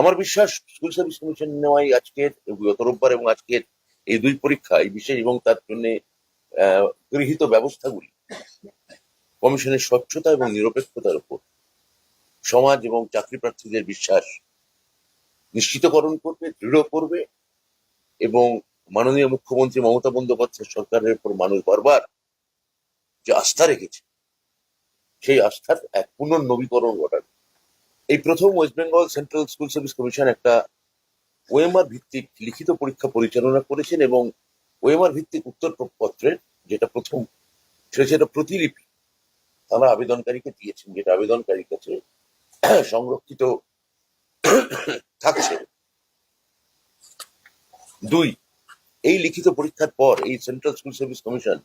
আমার বিশ্বাস school service commission নেওয়াই আজকের, গত রোববার এবং আজকের এই দুই পরীক্ষা, এই বিশেষ এবং তার জন্য গৃহীত ব্যবস্থাগুলি। কমিশনের স্বচ্ছতা এবং নিরপেক্ষতার উপর সমাজ এবং চাকরি প্রার্থীদের বিশ্বাস নিশ্চিতকরণ করবে, দৃঢ় করবে এবং মাননীয় মুখ্যমন্ত্রী মমতা বন্দ্যোপাধ্যায় সরকারের উপর মানুষ বারবার যে আস্থা রেখেছে, সেই আস্থার এক পুনর্নবীকরণ ঘটাবে। এই প্রথম West Bengal Central School Service Commission একটা ওএমআর ভিত্তিক লিখিত পরীক্ষা পরিচালনা করেছেন এবং ওএমআর ভিত্তিক উত্তর পত্রের যেটা প্রথম, সেটা সেটা প্রতিলিপি তারা আবেদনকারীকে দিয়েছেন, যেটা আবেদনকারীর কাছে সংরক্ষিত থাকছে। দুই, এই লিখিত পরীক্ষার পর এই সেন্ট্রাল স্কুল সার্ভিস কমিশন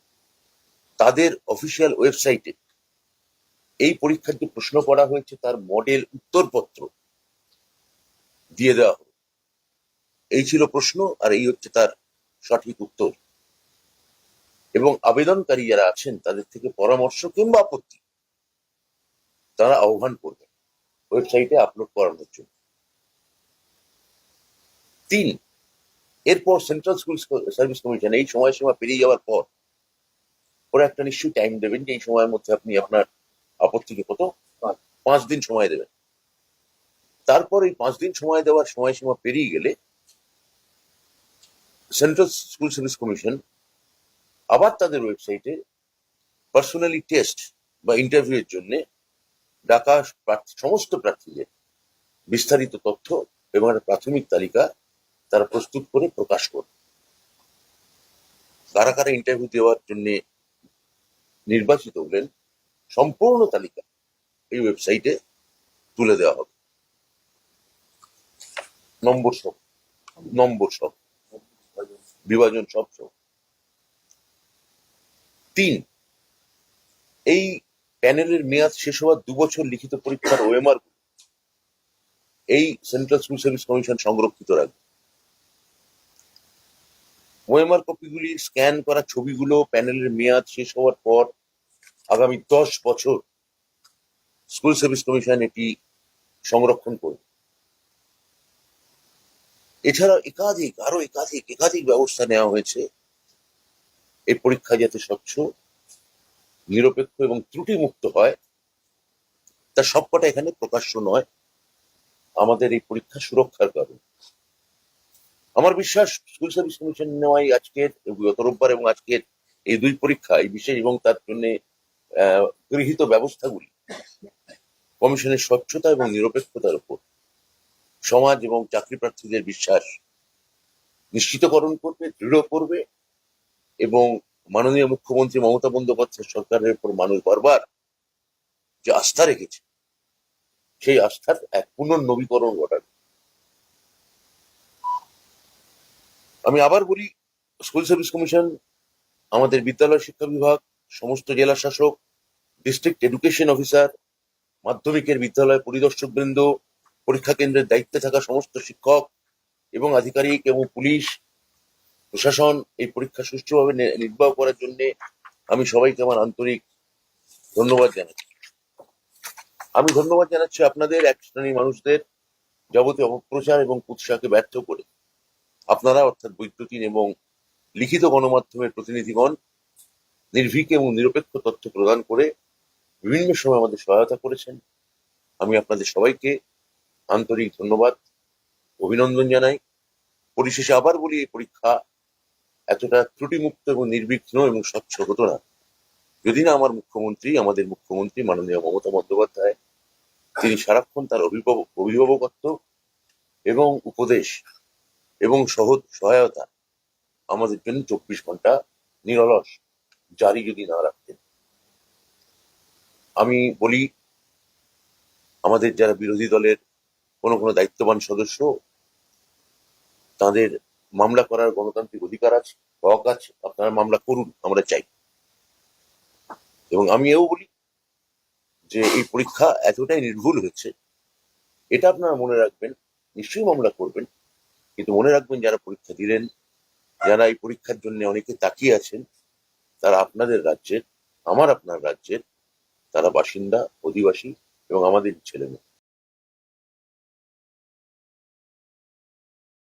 তাদের অফিসিয়াল ওয়েবসাইটে এই পরীক্ষার যে প্রশ্ন করা হয়েছে তার মডেল উত্তরপত্র দিয়ে দেওয়া হবে এই ছিল প্রশ্ন আর এই হচ্ছে তার সঠিক উত্তর। এবং আবেদনকারী যারা আছেন, তাদের থেকে পরামর্শ কিংবা আপত্তি, তারা আহ্বান করবেন ওয়েবসাইটে আপলোড করানোর জন্য। তিন, এরপর সেন্ট্রাল স্কুল সার্ভিস কমিশন এই সময়সীমা পেরিয়ে যাওয়ার পর, ওরা একটা নিশ্চয়ই টাইম দেবেন যে এই সময়ের মধ্যে আপনি আপনার আপত্তিকে কত পাঁচ দিন সময় দেবেন। তারপর এই পাঁচ দিন সময় দেওয়ার সময়সীমা পেরিয়ে গেলে সেন্ট্রাল স্কুল সার্ভিস কমিশন আবার তাদের ওয়েবসাইটে পার্সোনালি টেস্ট বা ইন্টারভিউ এর জন্য ডাকা প্রার্থী- সমস্ত প্রার্থীদের বিস্তারিত তথ্য এবং একটা প্রাথমিক তালিকা তারা প্রস্তুত করে প্রকাশ করবে। কারা কারা ইন্টারভিউ দেওয়ার জন্য নির্বাচিত হলেন সম্পূর্ণ তালিকা এই ওয়েবসাইটে তুলে দেওয়া হবে। নম্বর সব নম্বর সব, বিভাজন সব সব। তিন, এই প্যানেলের মেয়াদ শেষ হওয়ার দু বছর লিখিত পরীক্ষার ওএমআর এই সেন্ট্রাল স্কুল সার্ভিস কমিশন সংরক্ষিত রাখবে। ওএমআর কপিগুলি স্ক্যান করা ছবিগুলো প্যানেলের মেয়াদ শেষ হওয়ার পর আগামী দশ বছর স্কুল সার্ভিস কমিশন এটি সংরক্ষণ করবে। এছাড়া একাধিক আরও একাধিক একাধিক ব্যবস্থা নেওয়া হয়েছে। এই পরীক্ষা যাতে স্বচ্ছ, নিরপেক্ষ এবং ত্রুটি মুক্ত হয়, তা সবকটা এখানে প্রকাশ্য নয়। আমাদের এই পরীক্ষা সুরক্ষার কারণ। আমার বিশ্বাস, স্কুল সার্ভিস কমিশন নেওয়াই আজকের, গত রোববার এবং আজকের এই দুই পরীক্ষা, এই বিশেষ এবং তার জন্য গৃহীত ব্যবস্থাগুলি। কমিশনের স্বচ্ছতা এবং নিরপেক্ষতার উপর সমাজ এবং চাকরি প্রার্থীদের বিশ্বাস নিশ্চিতকরণ করবে, দৃঢ় করবে এবং মাননীয় মুখ্যমন্ত্রী মমতা বন্দ্যোপাধ্যায় সরকারের উপর মানুষ বারবার যে আস্থা রেখেছে, সেই আস্থার এক পুনর্নবীকরণ ঘটাবে। আমি আবার বলি, স্কুল সার্ভিস কমিশন, আমাদের বিদ্যালয় শিক্ষা বিভাগ সমস্ত জেলা শাসক ডিস্ট্রিক্ট এডুকেশন অফিসার মাধ্যমিকের বিদ্যালয় পরিদর্শক বৃন্দ, পরীক্ষা কেন্দ্রের দায়িত্বে থাকা সমস্ত শিক্ষক এবং আধিকারিক এবং পুলিশ, প্রশাসন এই পরীক্ষা সুষ্ঠুভাবে নির্বাহ করার জন্য আমি সবাইকে আমার আন্তরিক ধন্যবাদ জানাচ্ছি। আমি ধন্যবাদ জানাচ্ছি আপনাদের, এক শ্রেণির মানুষদের যাবতীয় অপপ্রচার এবং কুৎসাকে ব্যর্থ করে। আপনারা অর্থাৎ বৈদ্যুতিন এবং লিখিত গণমাধ্যমের প্রতিনিধিগণ নির্ভীক এবং নিরপেক্ষ তথ্য প্রদান করে বিভিন্ন সময় আমাদের সহায়তা করেছেন। আমি আপনাদের সবাইকে আন্তরিক ধন্যবাদ, অভিনন্দন জানাই। পরিশেষে আবার বলি, এই পরীক্ষা এতটা ত্রুটিমুক্ত এবং নির্বিঘ্ন এবং স্বচ্ছ হতো না। যদি না আমার মুখ্যমন্ত্রী, আমাদের মুখ্যমন্ত্রী মাননীয় মমতা বন্দ্যোপাধ্যায়, তিনি সারাক্ষণ তার অভিভাবক অভিভাবকত্ব এবং উপদেশ এবং সহজ সহায়তা আমাদের জন্য চব্বিশ ঘণ্টা নিরলস জারি যদি না রাখতেন। আমি বলি, আমাদের যারা বিরোধী দলের কোনো কোনো দায়িত্ববান সদস্য, তাদের মামলা করার গণতান্ত্রিক অধিকার আছে, হক আছে, আপনারা মামলা করুন, আমরা চাই। এবং আমি এও বলি যে এই পরীক্ষা এতটাই নির্ভুল হয়েছে, এটা আপনারা মনে রাখবেন, নিশ্চয়ই মামলা করবেন, কিন্তু মনে রাখবেন যারা পরীক্ষা দিলেন, যারা এই পরীক্ষার জন্য অনেকে তাকিয়ে আছেন তারা আপনাদের রাজ্যের আমার আপনার রাজ্যের তারা বাসিন্দা অধিবাসী এবং আমাদের ছেলেমেয়ে।